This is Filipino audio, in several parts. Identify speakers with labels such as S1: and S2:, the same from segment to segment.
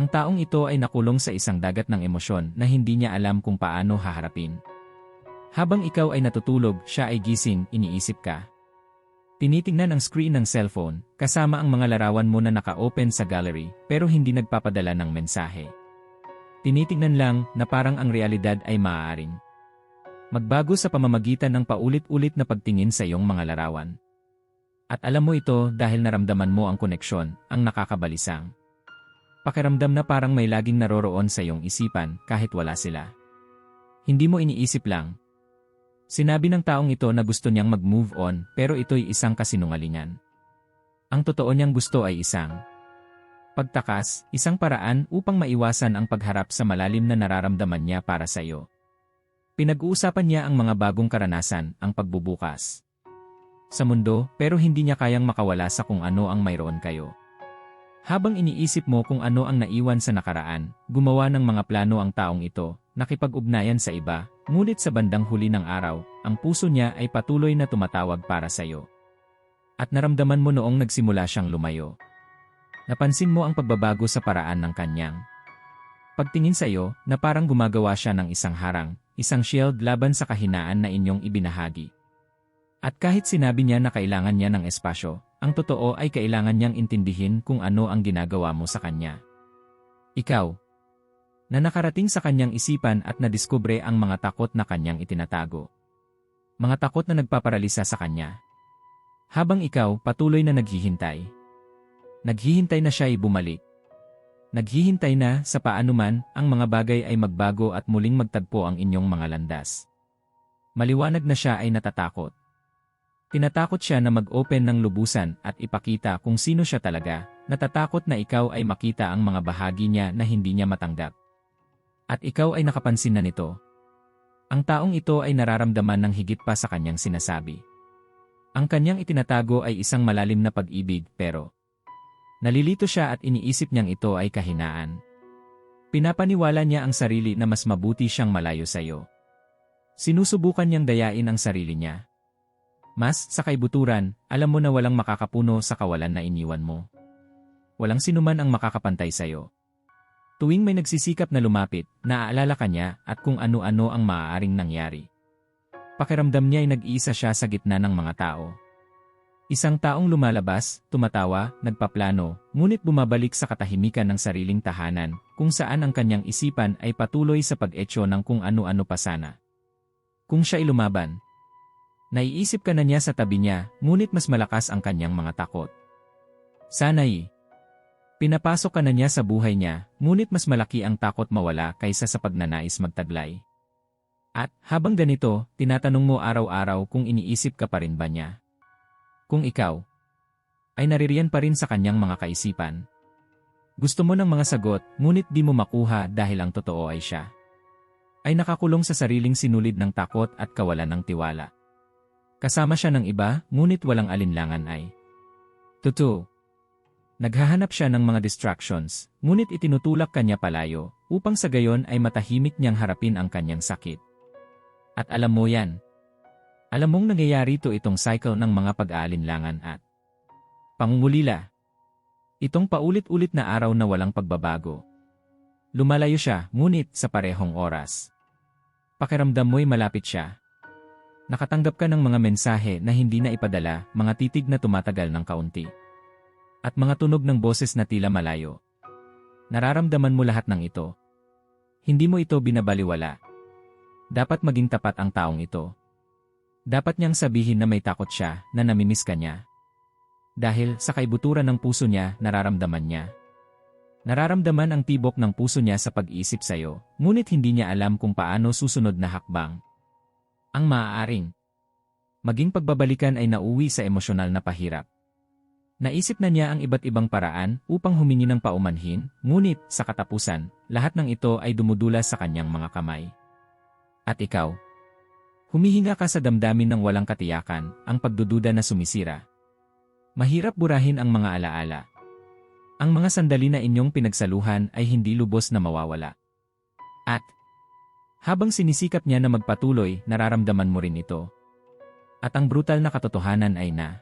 S1: Ang taong ito ay nakulong sa isang dagat ng emosyon na hindi niya alam kung paano haharapin. Habang ikaw ay natutulog, siya ay gising, iniisip ka. Tinitingnan ang screen ng cellphone, kasama ang mga larawan mo na naka-open sa gallery, pero hindi nagpapadala ng mensahe. Tinitingnan lang na parang ang realidad ay maaaring magbago sa pamamagitan ng paulit-ulit na pagtingin sa iyong mga larawan. At alam mo ito dahil naramdaman mo ang koneksyon, ang nakakabalisang. Pakiramdam na parang may laging naroroon sa iyong isipan kahit wala sila. Hindi mo iniisip lang. Sinabi ng taong ito na gusto niyang mag-move on pero ito'y isang kasinungalingan. Ang totoo niyang gusto ay isang pagtakas, isang paraan upang maiwasan ang pagharap sa malalim na nararamdaman niya para sa iyo. Pinag-uusapan niya ang mga bagong karanasan, ang pagbubukas. Sa mundo, pero hindi niya kayang makawala sa kung ano ang mayroon kayo. Habang iniisip mo kung ano ang naiwan sa nakaraan, gumawa ng mga plano ang taong ito, nakipag-ugnayan sa iba, ngunit sa bandang huli ng araw, ang puso niya ay patuloy na tumatawag para sa iyo. At naramdaman mo noong nagsimula siyang lumayo. Napansin mo ang pagbabago sa paraan ng kanyang pagtingin sa iyo na parang gumagawa siya ng isang harang, isang shield laban sa kahinaan na inyong ibinahagi. At kahit sinabi niya na kailangan niya ng espasyo, ang totoo ay kailangan niyang intindihin kung ano ang ginagawa mo sa kanya. Ikaw, na nakarating sa kanyang isipan at nadiskubre ang mga takot na kanyang itinatago. Mga takot na nagpaparalisa sa kanya. Habang ikaw patuloy na naghihintay. Naghihintay na siya ay bumalik. Naghihintay na sa paanuman ang mga bagay ay magbago at muling magtagpo ang inyong mga landas. Maliwanag na siya ay natatakot. Tinatakot siya na mag-open ng lubusan at ipakita kung sino siya talaga, natatakot na ikaw ay makita ang mga bahagi niya na hindi niya matanggap. At ikaw ay nakapansin na nito. Ang taong ito ay nararamdaman ng higit pa sa kanyang sinasabi. Ang kanyang itinatago ay isang malalim na pag-ibig pero Nalilito siya at iniisip niyang ito ay kahinaan. Pinapaniwala niya ang sarili na mas mabuti siyang malayo sa iyo. Sinusubukan niyang dayain ang sarili niya. Mas, sa kaibuturan, alam mo na walang makakapuno sa kawalan na iniwan mo. Walang sinuman ang makakapantay sa iyo. Tuwing may nagsisikap na lumapit, naaalala ka niya at kung ano-ano ang maaaring nangyari. Pakiramdam niya ay nag-iisa siya sa gitna ng mga tao. Isang taong lumalabas, tumatawa, nagpaplano, ngunit bumabalik sa katahimikan ng sariling tahanan, kung saan ang kanyang isipan ay patuloy sa pag-etyo ng kung ano-ano pa sana. Kung siya ay lumaban, naiisip ka na niya sa tabi niya, ngunit mas malakas ang kanyang mga takot. Sana'y, pinapasok ka na niya sa buhay niya, ngunit mas malaki ang takot mawala kaysa sa pagnanais magtaglay. At, habang ganito, tinatanong mo araw-araw kung iniisip ka pa rin ba niya. Kung ikaw ay naririyan pa rin sa kanyang mga kaisipan. Gusto mo ng mga sagot, ngunit di mo makuha dahil ang totoo ay siya. Ay nakakulong sa sariling sinulid ng takot at kawalan ng tiwala. Kasama siya ng iba, ngunit walang alinlangan ay. Totoo. Naghahanap siya ng mga distractions, ngunit itinutulak kanya palayo, upang sa gayon ay matahimik niyang harapin ang kanyang sakit. At alam mo yan, alam mong nangyayari ito itong cycle ng mga pag-aalinlangan at pangungulila. Itong paulit-ulit na araw na walang pagbabago. Lumalayo siya, ngunit sa parehong oras. Pakiramdam mo'y malapit siya. Nakatanggap ka ng mga mensahe na hindi na ipadala, mga titig na tumatagal ng kaunti. At mga tunog ng boses na tila malayo. Nararamdaman mo lahat ng ito. Hindi mo ito binabaliwala. Dapat maging tapat ang taong ito. Dapat niyang sabihin na may takot siya, na namimiss ka niya. Dahil sa kaibuturan ng puso niya, nararamdaman niya. Nararamdaman ang tibok ng puso niya sa pag-iisip sa iyo, ngunit hindi niya alam kung paano susunod na hakbang. Ang maaaring maging pagbabalikan ay nauwi sa emosyonal na pahirap. Naisip na niya ang iba't ibang paraan upang humingi ng paumanhin, ngunit sa katapusan, lahat ng ito ay dumudulas sa kanyang mga kamay. At ikaw, Humihinga ka sa damdamin ng walang katiyakan, ang pagdududa na sumisira. Mahirap burahin ang mga alaala. Ang mga sandali na inyong pinagsaluhan ay hindi lubos na mawawala. At, habang sinisikap niya na magpatuloy, nararamdaman mo rin ito. At ang brutal na katotohanan ay na.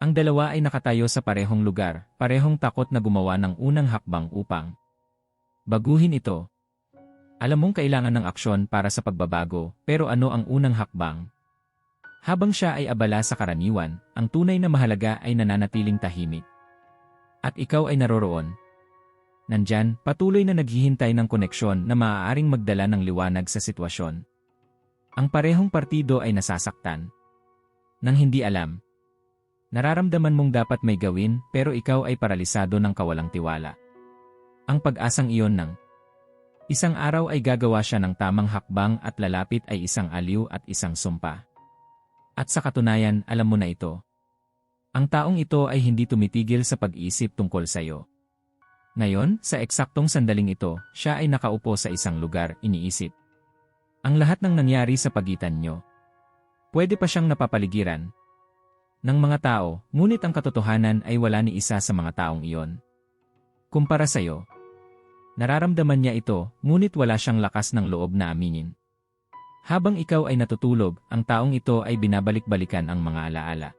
S1: Ang dalawa ay nakatayo sa parehong lugar, parehong takot na gumawa ng unang hakbang upang Baguhin ito. Alam mong kailangan ng aksyon para sa pagbabago, pero ano ang unang hakbang? Habang siya ay abala sa karaniwan, ang tunay na mahalaga ay nananatiling tahimik. At ikaw ay naroroon. Nandyan, patuloy na naghihintay ng koneksyon na maaaring magdala ng liwanag sa sitwasyon. Ang parehong partido ay nasasaktan. Nang hindi alam. Nararamdaman mong dapat may gawin pero ikaw ay paralisado ng kawalang tiwala. Ang pag-asang iyon ng isang araw ay gagawa siya ng tamang hakbang at lalapit ay isang aliw at isang sumpa. At sa katunayan, alam mo na ito. Ang taong ito ay hindi tumitigil sa pag-iisip tungkol sa iyo. Ngayon, sa eksaktong sandaling ito, siya ay nakaupo sa isang lugar, iniisip. Ang lahat ng nangyari sa pagitan nyo. Pwede pa siyang napapaligiran. Ng mga tao, ngunit ang katotohanan ay wala ni isa sa mga taong iyon. Kumpara sa iyo, Nararamdaman niya ito, ngunit wala siyang lakas ng loob na aminin. Habang ikaw ay natutulog, ang taong ito ay binabalik-balikan ang mga alaala.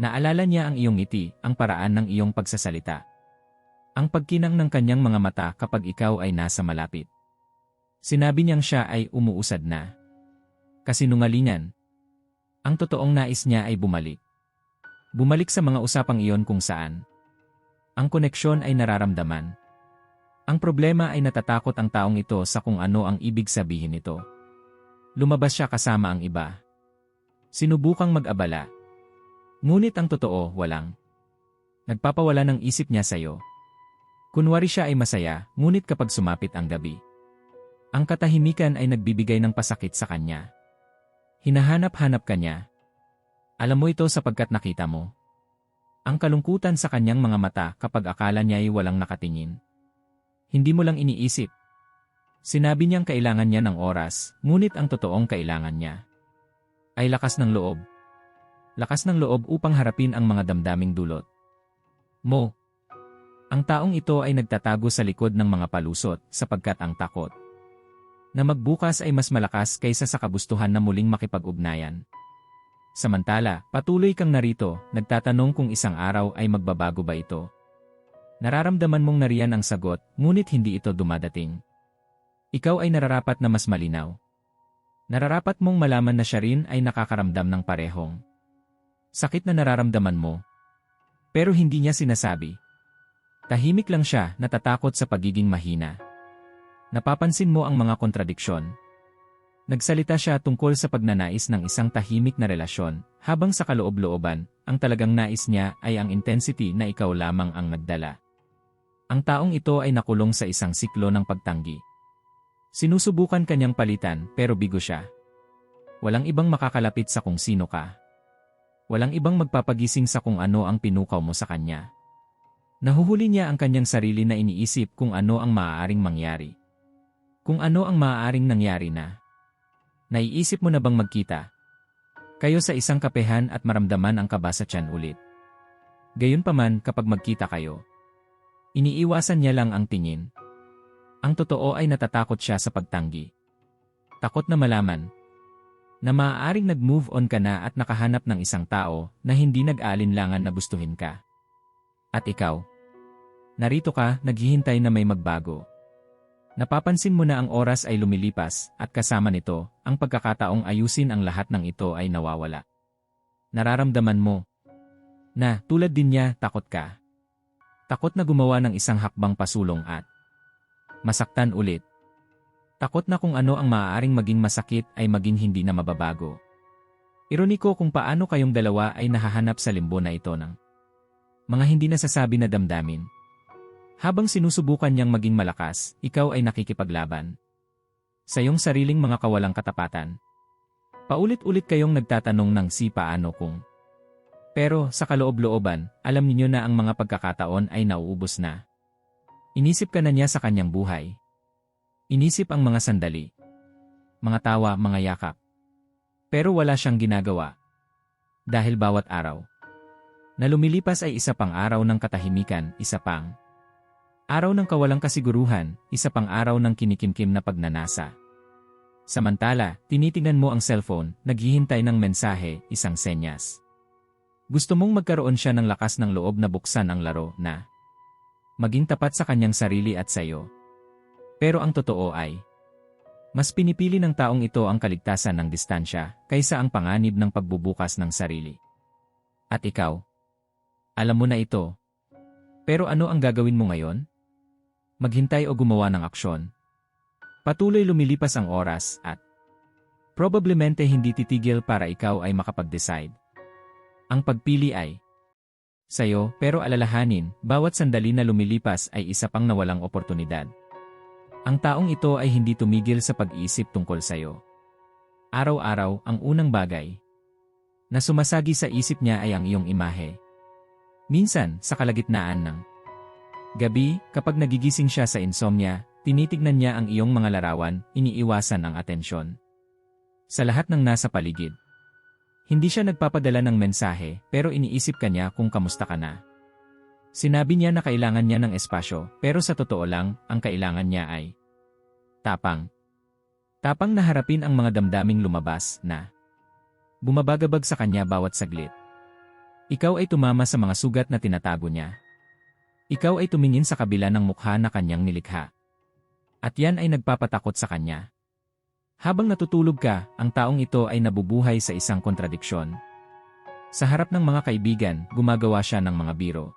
S1: Naalala niya ang iyong ngiti, ang paraan ng iyong pagsasalita. Ang pagkinang ng kanyang mga mata kapag ikaw ay nasa malapit. Sinabi niyang siya ay umuusad na. Kasinungalingan. Ang totoong nais niya ay bumalik. Bumalik sa mga usapang iyon kung saan. Ang koneksyon ay nararamdaman. Ang problema ay natatakot ang taong ito sa kung ano ang ibig sabihin nito. Lumabas siya kasama ang iba. Sinubukang mag-abala. Ngunit ang totoo, walang. Nagpapawala ng isip niya sa'yo. Kunwari siya ay masaya, ngunit kapag sumapit ang gabi. Ang katahimikan ay nagbibigay ng pasakit sa kanya. Hinahanap-hanap ka niya. Alam mo ito sapagkat nakita mo. Ang kalungkutan sa kanyang mga mata kapag akala niya ay walang nakatingin. Hindi mo lang iniisip. Sinabi niyang kailangan niya ng oras, ngunit ang totoong kailangan niya ay lakas ng loob. Lakas ng loob upang harapin ang mga damdaming dulot. Mo. Ang taong ito ay nagtatago sa likod ng mga palusot sapagkat ang takot na magbukas ay mas malakas kaysa sa kabustuhan na muling makipag-ugnayan. Samantala, patuloy kang narito, nagtatanong kung isang araw ay magbabago ba ito. Nararamdaman mong nariyan ang sagot, ngunit hindi ito dumadating. Ikaw ay nararapat na mas malinaw. Nararapat mong malaman na siya rin ay nakakaramdam ng parehong. Sakit na nararamdaman mo. Pero hindi niya sinasabi. Tahimik lang siya, natatakot sa pagiging mahina. Napapansin mo ang mga kontradiksyon. Nagsalita siya tungkol sa pagnanais ng isang tahimik na relasyon, habang sa kaloob-looban, ang talagang nais niya ay ang intensity na ikaw lamang ang nagdala. Ang taong ito ay nakulong sa isang siklo ng pagtanggi. Sinusubukan kanyang palitan pero bigo siya. Walang ibang makakalapit sa kung sino ka. Walang ibang magpapagising sa kung ano ang pinukaw mo sa kanya. Nahuhuli niya ang kanyang sarili na iniisip kung ano ang maaaring mangyari. Kung ano ang maaaring nangyari na. Naiisip mo na bang magkita? Kayo sa isang kapehan at maramdaman ang kaba sa tiyan ulit. Gayunpaman kapag magkita kayo, Iniiwasan niya lang ang tingin. Ang totoo ay natatakot siya sa pagtanggi. Takot na malaman na maaaring nag-move on ka na at nakahanap ng isang tao na hindi nag-aalinlangan na gustuhin ka. At ikaw? Narito ka, naghihintay na may magbago. Napapansin mo na ang oras ay lumilipas at kasama nito, ang pagkakataong ayusin ang lahat ng ito ay nawawala. Nararamdaman mo na tulad din niya takot ka. Takot na gumawa ng isang hakbang pasulong at masaktan ulit. Takot na kung ano ang maaaring maging masakit ay maging hindi na mababago. Ironiko kung paano kayong dalawa ay nahahanap sa limbo na ito ng mga hindi nasasabi na damdamin. Habang sinusubukan niyang maging malakas, ikaw ay nakikipaglaban. Sa iyong sariling mga kawalang katapatan. Paulit-ulit kayong nagtatanong ng si paano kung pero sa kaloob-looban, alam ninyo na ang mga pagkakataon ay nauubos na. Inisip ka na niya sa kanyang buhay. Inisip ang mga sandali. Mga tawa, mga yakap. Pero wala siyang ginagawa. Dahil bawat araw. Na lumilipas ay isa pang araw ng katahimikan, isa pang araw ng kawalang kasiguruhan, isa pang araw ng kinikimkim na pagnanasa. Samantala, tinitingnan mo ang cellphone, naghihintay ng mensahe, isang senyas. Gusto mong magkaroon siya ng lakas ng loob na buksan ang laro na maging tapat sa kanyang sarili at sa iyo. Pero ang totoo ay, mas pinipili ng taong ito ang kaligtasan ng distansya kaysa ang panganib ng pagbubukas ng sarili. At ikaw? Alam mo na ito. Pero ano ang gagawin mo ngayon? Maghintay o gumawa ng aksyon. Patuloy lumilipas ang oras at probablemente hindi titigil para ikaw ay makapag-decide. Ang pagpili ay sayo pero alalahanin, bawat sandali na lumilipas ay isa pang nawalang oportunidad. Ang taong ito ay hindi tumigil sa pag-iisip tungkol sa'yo. Araw-araw, ang unang bagay na sumasagi sa isip niya ay ang iyong imahe. Minsan, sa kalagitnaan ng gabi, kapag nagigising siya sa insomnia, tinitignan niya ang iyong mga larawan, iniiwasan ang atensyon. Sa lahat ng nasa paligid. Hindi siya nagpapadala ng mensahe, pero iniisip ka niya kung kamusta ka na. Sinabi niya na kailangan niya ng espasyo, pero sa totoo lang, ang kailangan niya ay tapang. Tapang na harapin ang mga damdaming lumabas na bumabagabag sa kanya bawat saglit. Ikaw ay tumama sa mga sugat na tinatago niya. Ikaw ay tumingin sa kabila ng mukha na kanyang nilikha. At yan ay nagpapatakot sa kanya. Habang natutulog ka, ang taong ito ay nabubuhay sa isang kontradiksyon. Sa harap ng mga kaibigan, gumagawa siya ng mga biro.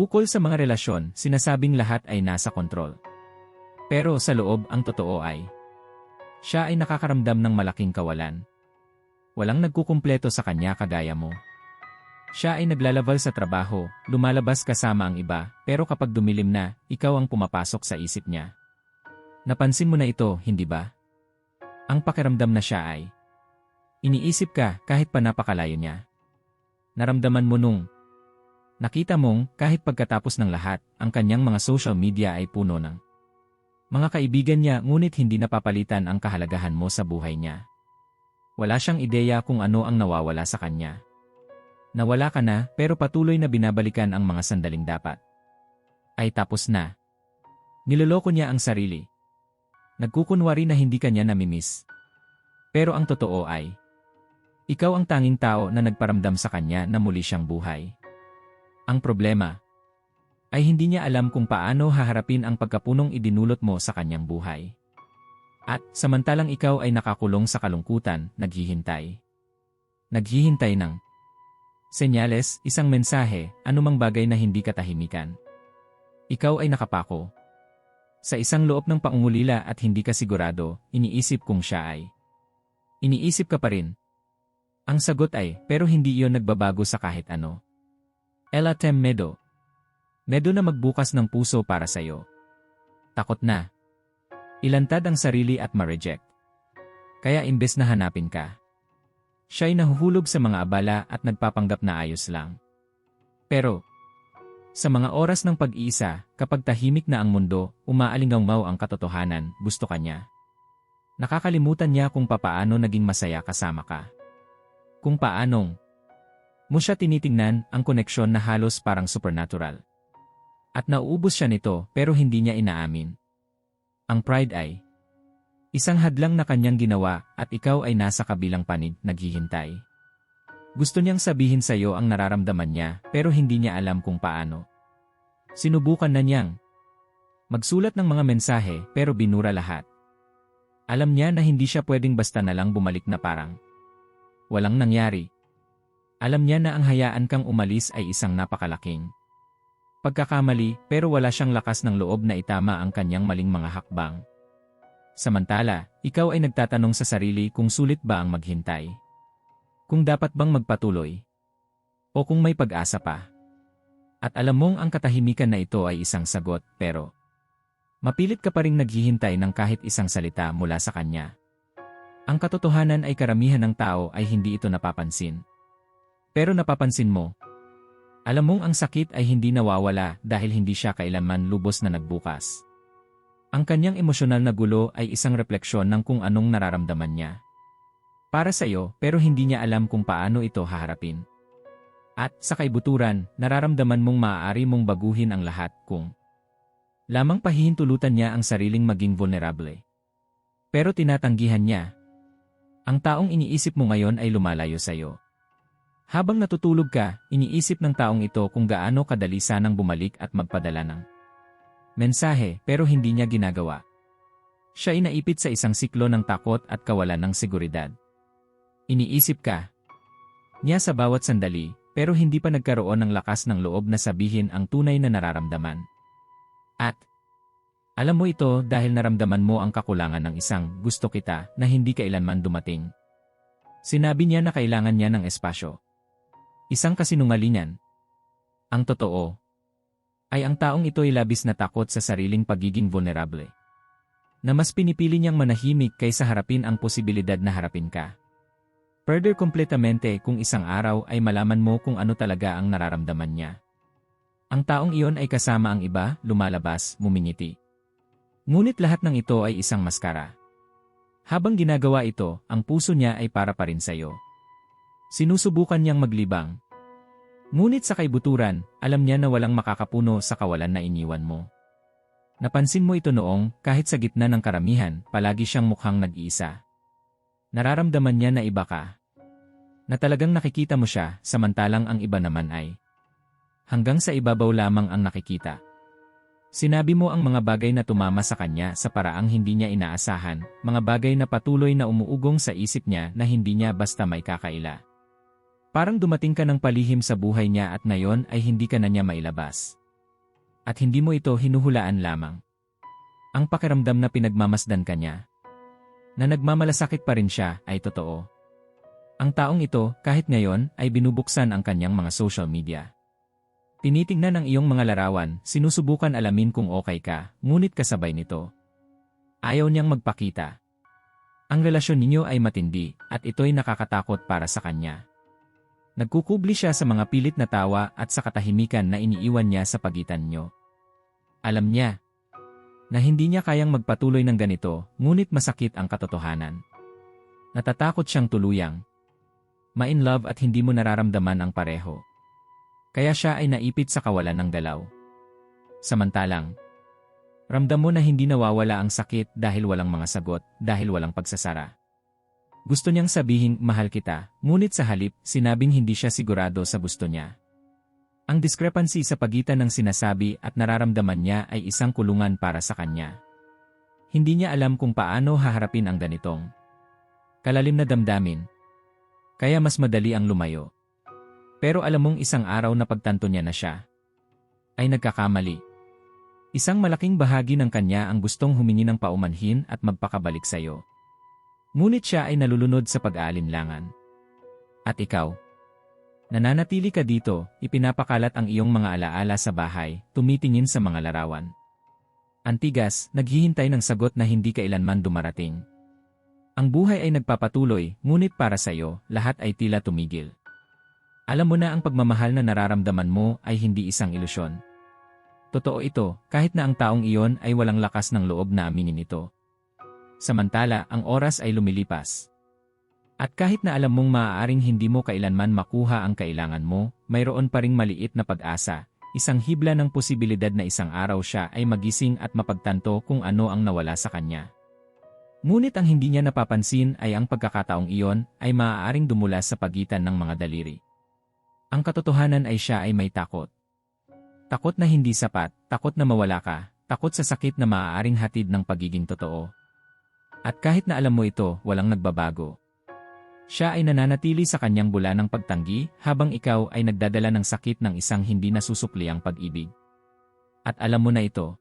S1: Ukol sa mga relasyon, sinasabing lahat ay nasa kontrol. Pero sa loob, ang totoo ay, siya ay nakakaramdam ng malaking kawalan. Walang nagkukumpleto sa kanya kagaya mo. Siya ay naglalabal sa trabaho, lumalabas kasama ang iba, pero kapag dumilim na, ikaw ang pumapasok sa isip niya. Napansin mo na ito, hindi ba? Ang pakiramdam na siya ay, iniisip ka kahit pa napakalayo niya. Naramdaman mo nung, Nakita mong, kahit pagkatapos ng lahat, ang kanyang mga social media ay puno ng mga kaibigan niya ngunit hindi napapalitan ang kahalagahan mo sa buhay niya. Wala siyang ideya kung ano ang nawawala sa kanya. Nawala ka na pero patuloy na binabalikan ang mga sandaling dapat. Ay tapos na. Niloloko niya ang sarili. Nagkukunwari na hindi kanya namimiss. Pero ang totoo ay, ikaw ang tanging tao na nagparamdam sa kanya na muli siyang buhay. Ang problema ay hindi niya alam kung paano haharapin ang pagkapunong idinulot mo sa kanyang buhay. At samantalang ikaw ay nakakulong sa kalungkutan, naghihintay. Naghihintay ng senyales, isang mensahe, anumang bagay na hindi katahimikan. Ikaw ay nakapako. Sa isang loob ng paungulila at hindi ka sigurado, iniisip kung siya ay. Iniisip ka pa rin. Ang sagot ay, pero hindi iyon nagbabago sa kahit ano. Ella Tem Medo. Medo na magbukas ng puso para sa'yo. Takot na. Ilantad ang sarili at ma-reject. Kaya imbes na hanapin ka. Siya'y nahuhulog sa mga abala at nagpapanggap na ayos lang. Pero, sa mga oras ng pag-iisa, kapag tahimik na ang mundo, umaalinggaw ang katotohanan, gusto ka niya. Nakakalimutan niya kung papaano naging masaya kasama ka. Kung paanong, mo siya tinitingnan ang koneksyon na halos parang supernatural. At nauubos siya nito pero hindi niya inaamin. Ang pride ay isang hadlang na kanyang ginawa at ikaw ay nasa kabilang panig naghihintay. Gusto niyang sabihin sa iyo ang nararamdaman niya pero hindi niya alam kung paano. Sinubukan na niyang magsulat ng mga mensahe pero binura lahat. Alam niya na hindi siya pwedeng basta na lang bumalik na parang walang nangyari. Alam niya na ang hayaan kang umalis ay isang napakalaking pagkakamali pero wala siyang lakas ng loob na itama ang kanyang maling mga hakbang. Samantala, ikaw ay nagtatanong sa sarili kung sulit ba ang maghintay. Kung dapat bang magpatuloy. O kung may pag-asa pa. At alam mong ang katahimikan na ito ay isang sagot pero mapilit ka pa rin naghihintay ng kahit isang salita mula sa kanya. Ang katotohanan ay karamihan ng tao ay hindi ito napapansin. Pero napapansin mo, alam mong ang sakit ay hindi nawawala dahil hindi siya kailanman lubos na nagbukas. Ang kanyang emosyonal na gulo ay isang refleksyon ng kung anong nararamdaman niya. Para sa iyo pero hindi niya alam kung paano ito haharapin. At sa kaibuturan, nararamdaman mong maaari mong baguhin ang lahat kung lamang pahihintulutan niya ang sariling maging vulnerable. Pero tinatanggihan niya. Ang taong iniisip mo ngayon ay lumalayo sa iyo. Habang natutulog ka, iniisip ng taong ito kung gaano kadali sanang bumalik at magpadala ng Mensahe pero hindi niya ginagawa. Siya inaipit sa isang siklo ng takot at kawalan ng seguridad. Iniisip ka niya sa bawat sandali pero hindi pa nagkaroon ng lakas ng loob na sabihin ang tunay na nararamdaman. At alam mo ito dahil naramdaman mo ang kakulangan ng isang gusto kita na hindi kailanman dumating. Sinabi niya na kailangan niya ng espasyo. Isang kasinungalingan. Ang totoo ay ang taong ito ay labis na takot sa sariling pagiging vulnerable. Na mas pinipili niyang manahimik kaysa harapin ang posibilidad na harapin ka. Further kompletamente kung isang araw ay malaman mo kung ano talaga ang nararamdaman niya. Ang taong iyon ay kasama ang iba, lumalabas, mumingiti. Ngunit lahat ng ito ay isang maskara. Habang ginagawa ito, ang puso niya ay para pa rin sa'yo. Sinusubukan niyang maglibang. Ngunit sa kaibuturan, alam niya na walang makakapuno sa kawalan na iniwan mo. Napansin mo ito noong, kahit sa gitna ng karamihan, palagi siyang mukhang nag-iisa. Nararamdaman niya na iba ka. Na talagang nakikita mo siya, samantalang ang iba naman ay. Hanggang sa ibabaw lamang ang nakikita. Sinabi mo ang mga bagay na tumama sa kanya sa paraang hindi niya inaasahan, mga bagay na patuloy na umuugong sa isip niya na hindi niya basta may kakaila. Parang dumating ka ng palihim sa buhay niya at ngayon ay hindi ka na niya mailabas. At hindi mo ito hinuhulaan lamang. Ang pakiramdam na pinagmamasdan ka niya. Na nagmamalasakit pa rin siya ay totoo. Ang taong ito kahit ngayon ay binubuksan ang kanyang mga social media. Tinitingnan ang iyong mga larawan, sinusubukan alamin kung okay ka, ngunit kasabay nito. Ayaw niyang magpakita. Ang relasyon ninyo ay matindi, at ito'y nakakatakot para sa kanya. Nagkukubli siya sa mga pilit na tawa at sa katahimikan na iniiwan niya sa pagitan nyo. Alam niya na hindi niya kayang magpatuloy ng ganito, ngunit masakit ang katotohanan. Natatakot siyang tuluyang. Ma-in love at hindi mo nararamdaman ang pareho. Kaya siya ay naipit sa kawalan ng galaw. Samantalang, ramdam mo na hindi nawawala ang sakit dahil walang mga sagot, dahil walang pagsasara. Gusto niyang sabihin mahal kita, ngunit sa halip, sinabing hindi siya sigurado sa gusto niya. Ang discrepancy sa pagitan ng sinasabi at nararamdaman niya ay isang kulungan para sa kanya. Hindi niya alam kung paano haharapin ang ganitong kalalim na damdamin. Kaya mas madali ang lumayo. Pero alam mong isang araw na pagtanto niya na siya, ay nagkakamali. Isang malaking bahagi ng kanya ang gustong humingi ng paumanhin at magpakabalik sa iyo. Ngunit siya ay nalulunod sa pag-aalinlangan. At ikaw? Nananatili ka dito, ipinapakalat ang iyong mga alaala sa bahay, tumitingin sa mga larawan. Antigas, naghihintay ng sagot na hindi kailanman dumarating. Ang buhay ay nagpapatuloy, ngunit para sa iyo, lahat ay tila tumigil. Alam mo na ang pagmamahal na nararamdaman mo ay hindi isang ilusyon. Totoo ito, kahit na ang taong iyon ay walang lakas ng loob na aminin ito. Samantala, ang oras ay lumilipas. At kahit na alam mong maaaring hindi mo kailanman makuha ang kailangan mo, mayroon pa ring maliit na pag-asa, isang hibla ng posibilidad na isang araw siya ay magising at mapagtanto kung ano ang nawala sa kanya. Ngunit ang hindi niya napapansin ay ang pagkakataong iyon ay maaaring dumula sa pagitan ng mga daliri. Ang katotohanan ay siya ay may takot. Takot na hindi sapat, takot na mawala ka, takot sa sakit na maaaring hatid ng pagiging totoo. At kahit na alam mo ito, walang nagbabago. Siya ay nananatili sa kanyang bula ng pagtanggi habang ikaw ay nagdadala ng sakit ng isang hindi nasusukliang pag-ibig. At alam mo na ito.